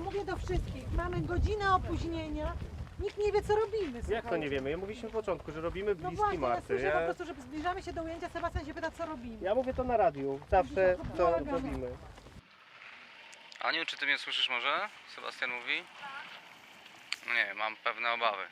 Mówię do wszystkich, mamy godzinę opóźnienia, nikt nie wie co robimy. Jak to słuchajcie. nie wiemy? Ja mówiliśmy w początku, że robimy No bliski właśnie, ja Marty. słyszę po Ja, prostu, że zbliżamy się do ujęcia, Sebastian się pyta co robimy. ja mówię to na radiu. Zawsze to robimy. Aniu, czy ty mnie słyszysz może? Sebastian mówi? Nie, mam pewne obawy.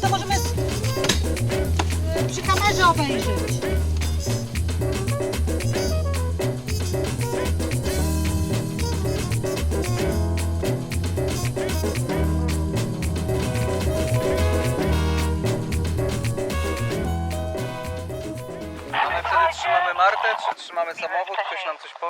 To możemy y, przy kamerze obejrzeć. A my wtedy trzymamy Martę, czy trzymamy samochód? Ktoś nam coś powie?